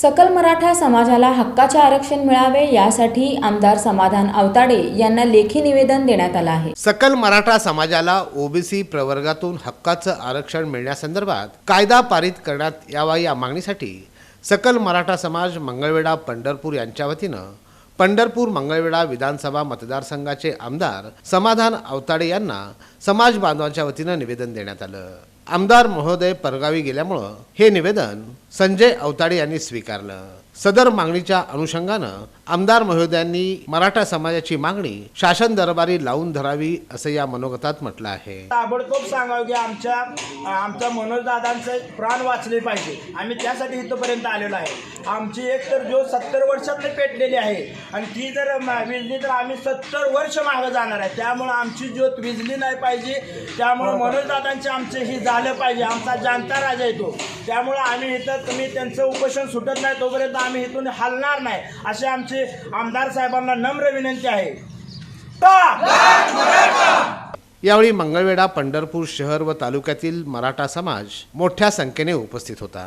सकल मराठा समाजाला हक्काचे आरक्षण मिळावे यासाठी आमदार समाधान आवताडे यांना लेखी निवेदन देण्यात आलं आहे. सकल मराठा समाजाला ओबीसी प्रवर्गातून हक्काचं आरक्षण मिळण्यासंदर्भात कायदा पारित करण्यात यावा या मागणीसाठी सकल मराठा समाज मंगळवेढा पंढरपूर यांच्या वतीनं पंढरपूर मंगळवेढा विधानसभा मतदारसंघाचे आमदार समाधान आवताडे यांना समाज बांधवांच्या वतीनं निवेदन देण्यात आलं. आमदार महोदय परगावी गेल्यामुळं हे निवेदन संजय अवताडे यांनी स्वीकारलं. सदर मागणीच्या अनुषंगानं आमदार महोदयांनी मराठा समाजाची मागणी शासन दरबारी लावून धरावी असं या मनोगतात म्हटलं आहे. ताबडतोब सांगावं की आमच्या आमच्या मनोजदादांचे प्राण वाचले पाहिजे. आम्ही त्यासाठी इथंपर्यंत आलेलो आहे. आमची एक तर जो सत्तर वर्षातली पेटलेली आहे आणि ती जर विजली तर आम्ही सत्तर वर्ष मागं जाणार आहे. त्यामुळं आमची ज्योत विजली नाही पाहिजे. त्यामुळं मनोजदादांचे आमचे ही झालं पाहिजे. आमचा जाणता राजा येतो त्यामुळं आम्ही इथं तुम्ही त्यांचं उपोषण सुटत नाही तोपर्यंत आम्ही इथून हलणार नाही असे आमचे आमदार साहेबांना नम्र विनंती आहे. यावेळी मंगळवेढा पंढरपूर शहर व तालुक्यातील मराठा समाज मोठ्या संख्येने उपस्थित होता.